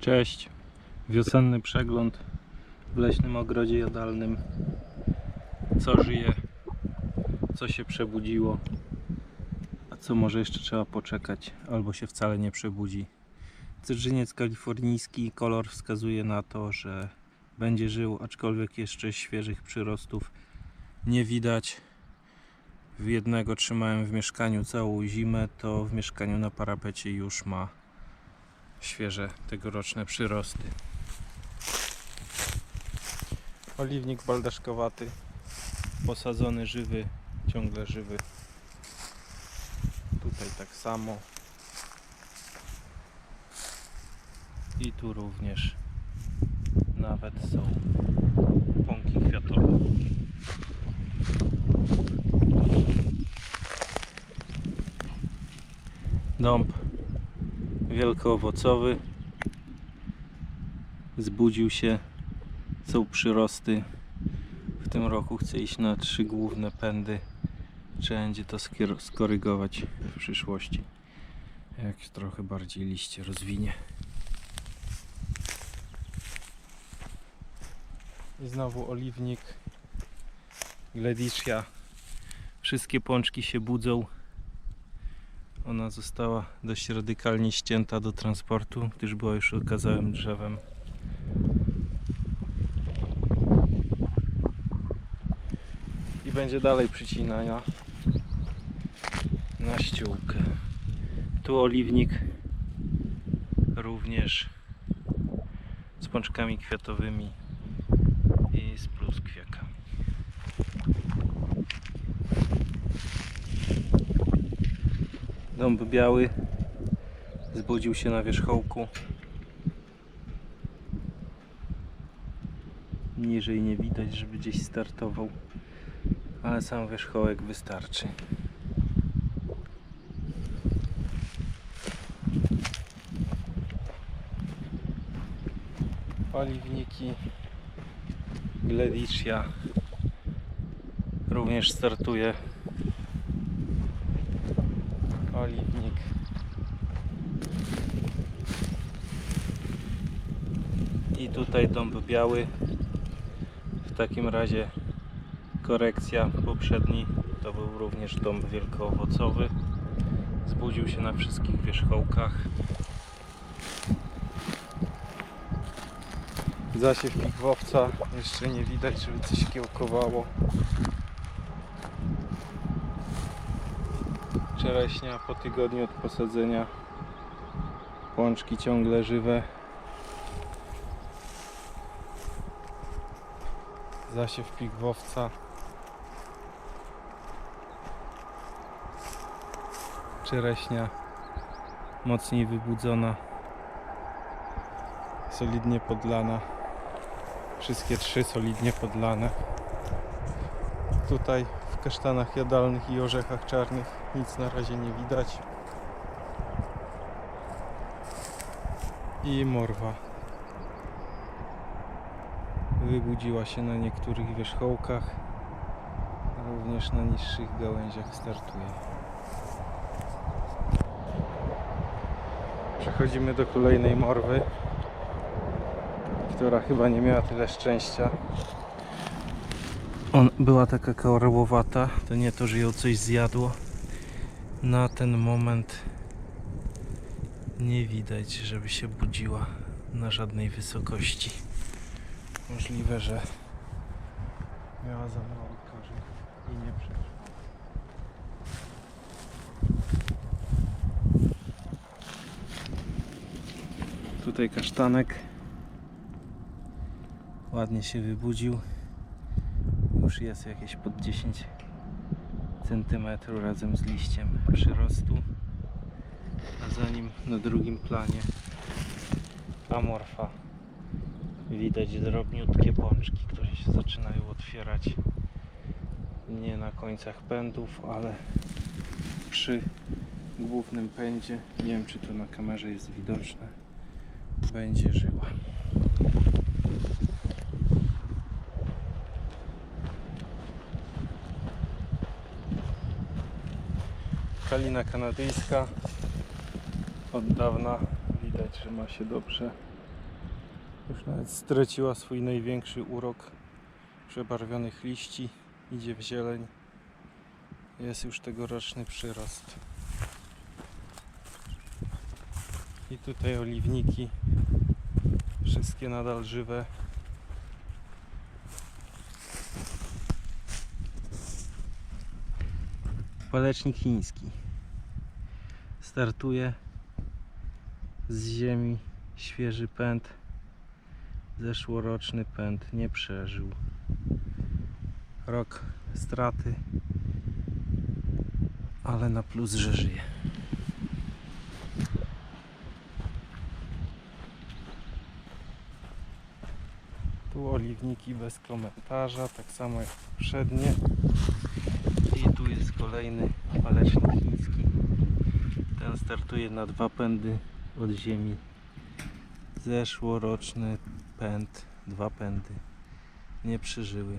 Cześć. Wiosenny przegląd w leśnym ogrodzie jadalnym. Co żyje, co się przebudziło, a co może jeszcze trzeba poczekać, albo się wcale nie przebudzi. Cytrzyniec kalifornijski, kolor wskazuje na to, że będzie żył, aczkolwiek jeszcze świeżych przyrostów nie widać. W jednego trzymałem w mieszkaniu całą zimę, to w mieszkaniu na parapecie już ma świeże tegoroczne przyrosty. Oliwnik baldaszkowaty, posadzony żywy, ciągle żywy. Tutaj tak samo. I tu również nawet są pąki kwiatowe. Dąb wielkoowocowy. Zbudził się. Są przyrosty. W tym roku chcę iść na trzy główne pędy. Trzeba będzie to skorygować w przyszłości. Jak trochę bardziej liście rozwinie. I znowu oliwnik. Gledicia. Wszystkie pączki się budzą. Ona została dość radykalnie ścięta do transportu, gdyż była już okazałym drzewem. I będzie dalej przycinania na ściółkę. Tu oliwnik również z pączkami kwiatowymi i z pluskwiakami. Dąb biały zbudził się na wierzchołku. Niżej nie widać, żeby gdzieś startował, ale sam wierzchołek wystarczy. Oliwniki Gledicia również startuje oliwnik. I tutaj dąb biały. W takim razie korekcja poprzedni to był również dąb wielkoowocowy. Zbudził się na wszystkich wierzchołkach. Zasiew pigwowca jeszcze nie widać, żeby coś kiełkowało. Czereśnia po tygodniu od posadzenia. Pączki ciągle żywe. Zasiew pigwowca. Czereśnia mocniej wybudzona. Solidnie podlana. Wszystkie trzy solidnie podlane. Tutaj w kasztanach jadalnych i orzechach czarnych nic na razie nie widać. I morwa. Wybudziła się na niektórych wierzchołkach, również na niższych gałęziach startuje. Przechodzimy do kolejnej morwy, która chyba nie miała tyle szczęścia. On była taka karłowata, to nie to, że ją coś zjadło. Na ten moment nie widać, żeby się budziła na żadnej wysokości. Możliwe, że miała za mało korzy i nie przeżyła. Tutaj kasztanek ładnie się wybudził już jest jakieś pod 10 cm razem z liściem przyrostu a za nim na drugim planie amorfa. Widać drobniutkie pączki, które się zaczynają otwierać nie na końcach pędów, ale przy głównym pędzie. Nie wiem czy to na kamerze jest widoczne. Będzie żyła Kalina kanadyjska od dawna widać, że ma się dobrze. Już nawet straciła swój największy urok przebarwionych liści. Idzie w zieleń. Jest już tegoroczny przyrost. I tutaj oliwniki. Wszystkie nadal żywe. Palecznik chiński. Startuje z ziemi świeży pęd. Zeszłoroczny pęd nie przeżył. Rok straty, ale na plus, że żyje. Tu oliwniki bez komentarza, tak samo jak poprzednie. I tu jest kolejny palecznik chiński. Ten startuje na dwa pędy od ziemi. Zeszłoroczny pęd, dwa pędy nie przeżyły.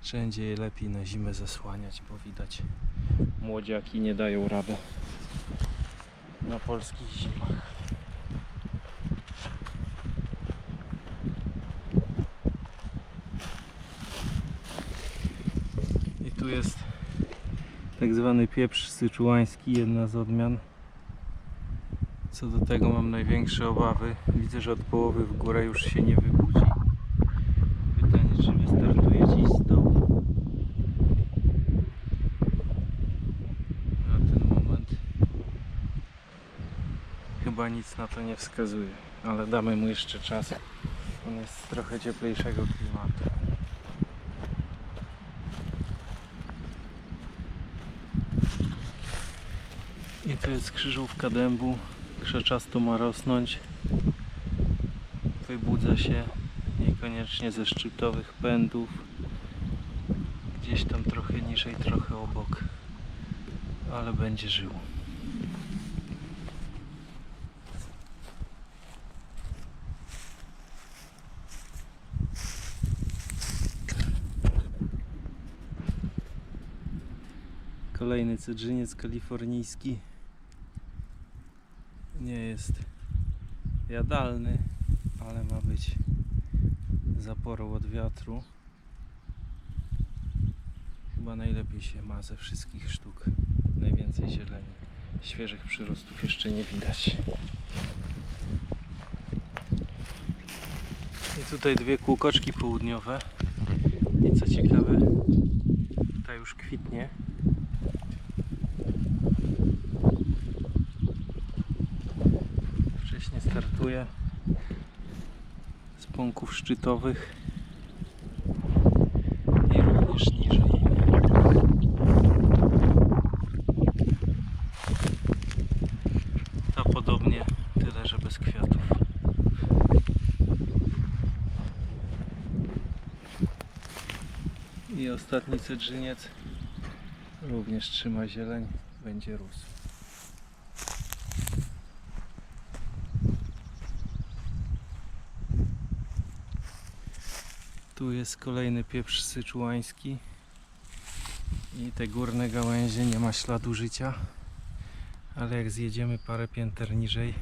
Wszędzie je lepiej na zimę zasłaniać, bo widać młodziaki nie dają rady na polskich zimach. I tu jest tak zwany pieprz syczułański, jedna z odmian. Co do tego mam największe obawy. Widzę, że od połowy w górę już się nie wybudzi. Pytanie, czy wystartuje dziś z dołu. Na ten moment chyba nic na to nie wskazuje, ale damy mu jeszcze czas. On jest z trochę cieplejszego klimatu. I tu jest krzyżówka dębu. Krzeczasto ma rosnąć. Wybudza się niekoniecznie ze szczytowych pędów. Gdzieś tam trochę niżej, trochę obok. Ale będzie żył. Kolejny cedrzyniec kalifornijski. Nie jest jadalny, ale ma być zaporą od wiatru. Chyba najlepiej się ma ze wszystkich sztuk. Najwięcej zieleni. Świeżych przyrostów jeszcze nie widać. I tutaj dwie kółkoczki południowe. I co ciekawe, ta już kwitnie. Startuje z pąków szczytowych i również niżej. Ta podobnie, tyle że bez kwiatów. I ostatni cedrzyniec również trzyma zieleń, będzie rósł. Tu jest kolejny pieprz syczułański i te górne gałęzie nie ma śladu życia. Ale jak zjedziemy parę pięter niżej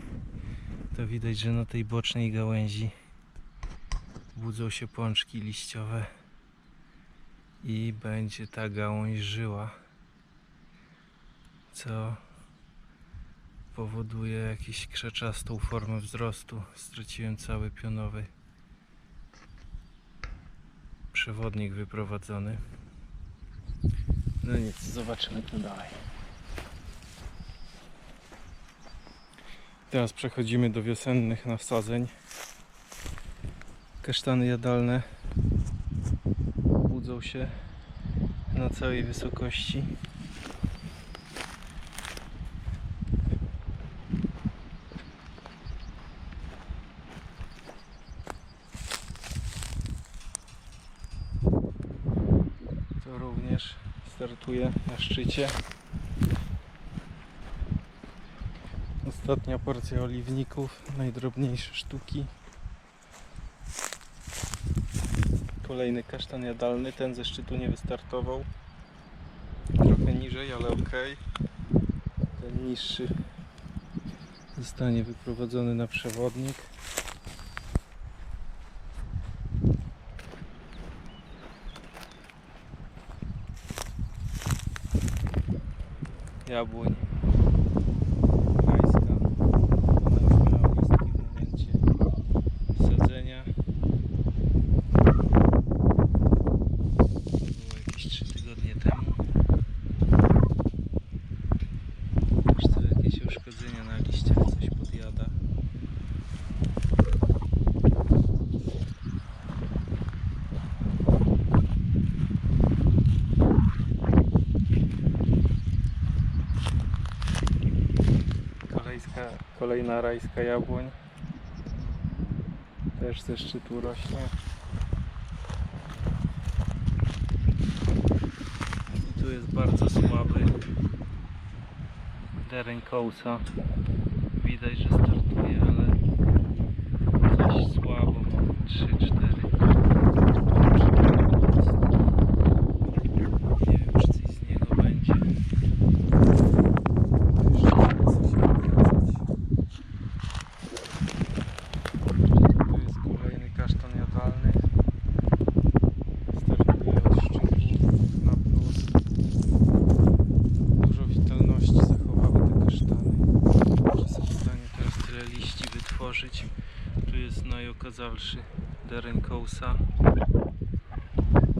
to widać, że na tej bocznej gałęzi budzą się pączki liściowe i będzie ta gałąź żyła co powoduje jakąś krzaczastą formę wzrostu. Straciłem cały pionowy przewodnik wyprowadzony. No nic, zobaczymy tu dalej. Teraz przechodzimy do wiosennych nasadzeń. Kasztany jadalne budzą się na całej wysokości. To również startuje na szczycie. Ostatnia porcja oliwników, najdrobniejsze sztuki. Kolejny kasztan jadalny, ten ze szczytu nie wystartował. Trochę niżej, ale ok. Ten niższy zostanie wyprowadzony na przewodnik. Jabłoń rajska. Ona już miała listki w momencie sadzenia. To było jakieś 3 tygodnie temu. Też tu jakieś uszkodzenia na liściach, coś podjada. Kolejska, kolejna rajska jabłoń. Też ze szczytu rośnie. I tu jest bardzo słaby dereń kołsa. Widać, że startuje, ale coś słabo. 3-4. Nie wiem, czy coś z niego będzie. Jeszcze chce się obracać. Tu jest kolejny kasztan jadalny. Startuje od szczytu na plus. Dużo witalności zachowały te kasztany. Że są w stanie teraz tyle liści wytworzyć. Tu jest najokazalszy dereń kołsa.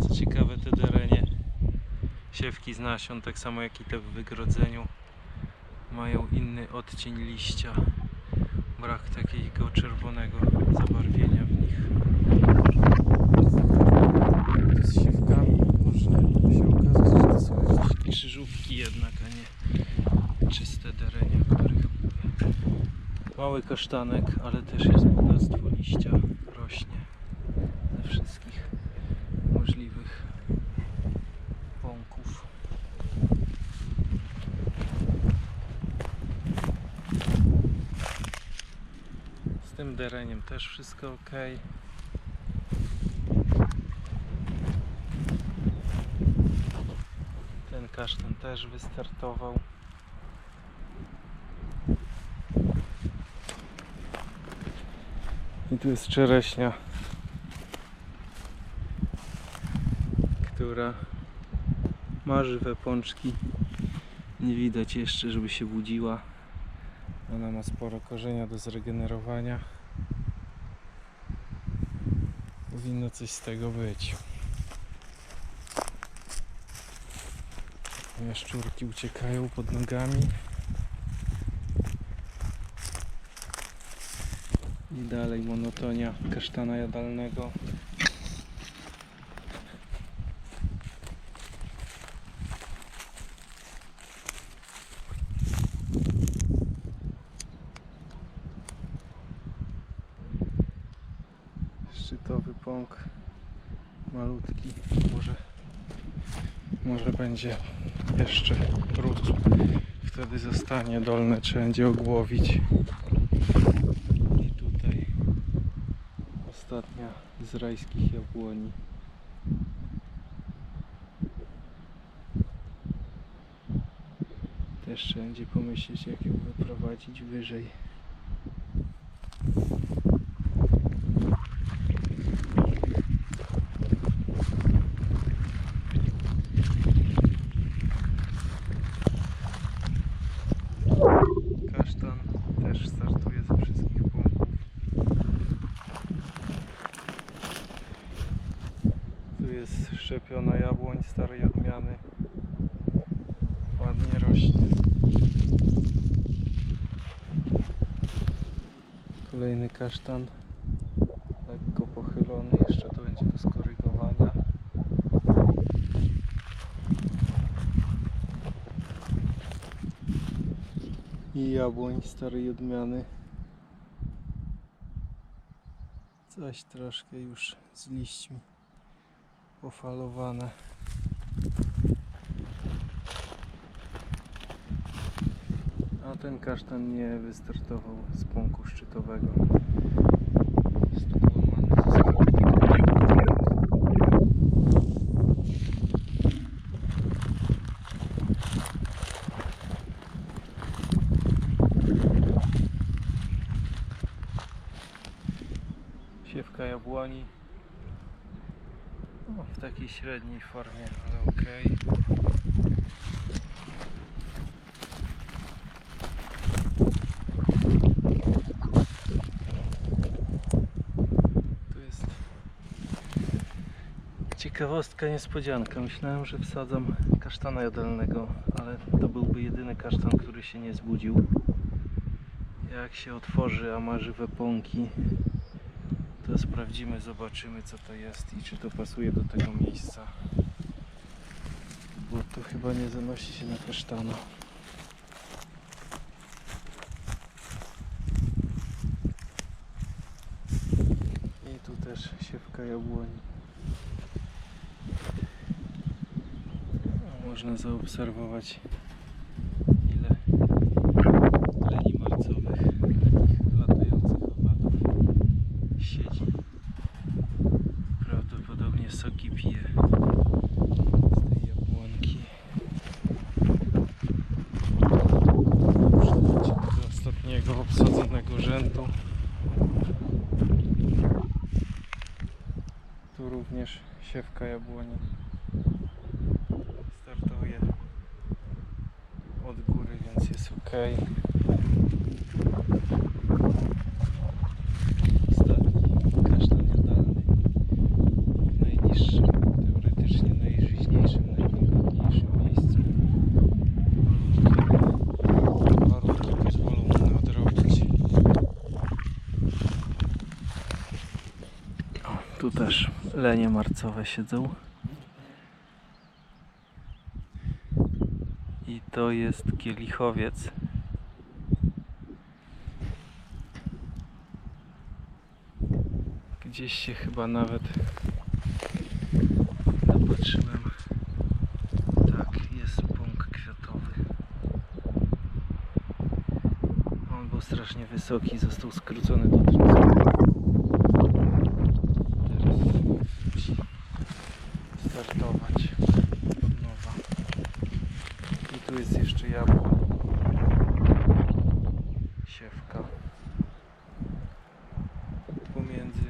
Co ciekawe te derenie siewki z nasion, tak samo jak i te w wygrodzeniu mają inny odcień liścia. Brak takiego czerwonego zabarwienia w nich. Z siewkami można się okazać, że to są jakieś krzyżówki jednak, a nie czyste derenie, o których. Mały kasztanek, ale też jest bogactwo liścia, rośnie ze wszystkich możliwych pąków. Z tym dereniem też wszystko ok. Ten kasztan też wystartował. I tu jest czereśnia, która ma żywe pączki. Nie widać jeszcze, żeby się budziła. Ona ma sporo korzenia do zregenerowania. Powinno coś z tego być. Jaszczurki uciekają pod nogami. I dalej monotonia kasztana jadalnego. Szczytowy pąk malutki. Może, może będzie jeszcze rósł. Wtedy zostanie dolne, trzeba będzie ogłowić. I tutaj ostatnia z rajskich jabłoni. Też trzeba będzie pomyśleć jak ją wyprowadzić wyżej. Kasztan też startuje ze wszystkich punktów. Tu szczepiona jabłoń starej odmiany. Ładnie rośnie. Kolejny kasztan. Lekko pochylony. Jeszcze to będzie do skorygowania. i jabłoń starej odmiany. Coś troszkę już z liśćmi pofalowane. A ten kasztan nie wystartował z pąku szczytowego. Siewka jabłoni w takiej średniej formie, ale okej. Okay. Ciekawostka, niespodzianka. Myślałem, że wsadzam kasztana jadalnego, ale to byłby jedyny kasztan, który się nie zbudził. Jak się otworzy, a ma żywe pąki, to sprawdzimy, zobaczymy co to jest i czy to pasuje do tego miejsca. Bo to chyba nie zanosi się na kasztana. I tu też siewka jabłoni. Można zaobserwować Prawdopodobnie soki pije z tej jabłonki. Do ostatniego obsadzonego rzędu. Tu również siewka jabłoni startuje od góry, więc jest ok. Ostatni kasztan jadalny w najniższym, teoretycznie najżyźniejszym, najwilgotniejszym miejscu. Malutkie warunki pozwolą mu nadrobić. O, tu też lenie marcowe siedzą. I to jest kielichowiec. Gdzieś się chyba nawet dopatrzyłem. Tak, jest pąk kwiatowy. On był strasznie wysoki, został skrócony do trójki. Teraz musi startować od nowa. I tu jest jeszcze jabłko. Siewka. Pomiędzy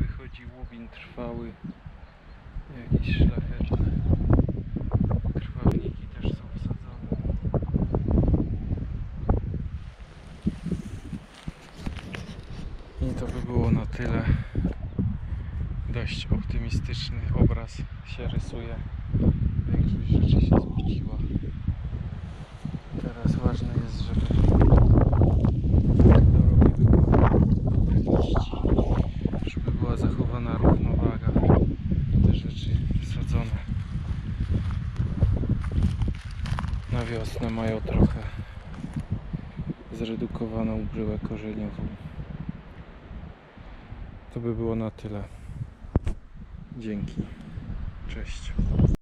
wychodzi łubin trwały. Jakieś szlachetne krwawniki też są wsadzone. I to by było na tyle. Dość optymistyczny obraz się rysuje. Większość rzeczy się zbudziła. Teraz ważne jest, żeby go liści, żeby była zachowana równowaga. Te rzeczy wsadzone na wiosnę mają trochę zredukowaną bryłę korzeniową. To by było na tyle. Dzięki. Cześć.